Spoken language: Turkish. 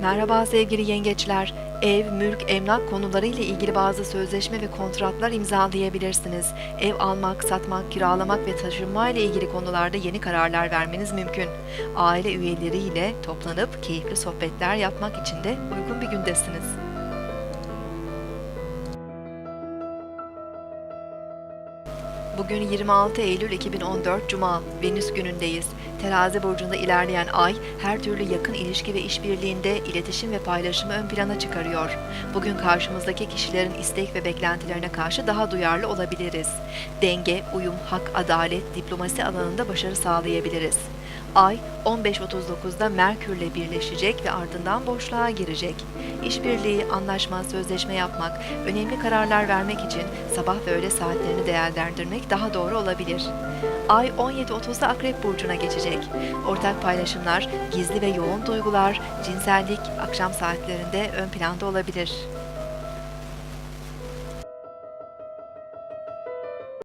Merhaba sevgili yengeçler. Ev, mülk, emlak konuları ile ilgili bazı sözleşme ve kontratlar imzalayabilirsiniz. Ev almak, satmak, kiralamak ve taşınma ile ilgili konularda yeni kararlar vermeniz mümkün. Aile üyeleriyle toplanıp keyifli sohbetler yapmak için de uygun bir gündesiniz. Bugün 26 Eylül 2014 Cuma, Venüs günündeyiz. Terazi burcunda ilerleyen ay her türlü yakın ilişki ve işbirliğinde iletişim ve paylaşımı ön plana çıkarıyor. Bugün karşımızdaki kişilerin istek ve beklentilerine karşı daha duyarlı olabiliriz. Denge, uyum, hak, adalet, diplomasi alanında başarı sağlayabiliriz. Ay 15.39'da Merkürle birleşecek ve ardından boşluğa girecek. İşbirliği, anlaşma, sözleşme yapmak, önemli kararlar vermek için sabah ve öğle saatlerini değerlendirmek daha doğru olabilir. Ay 17.30'da Akrep Burcu'na geçecek. Ortak paylaşımlar, gizli ve yoğun duygular, cinsellik akşam saatlerinde ön planda olabilir.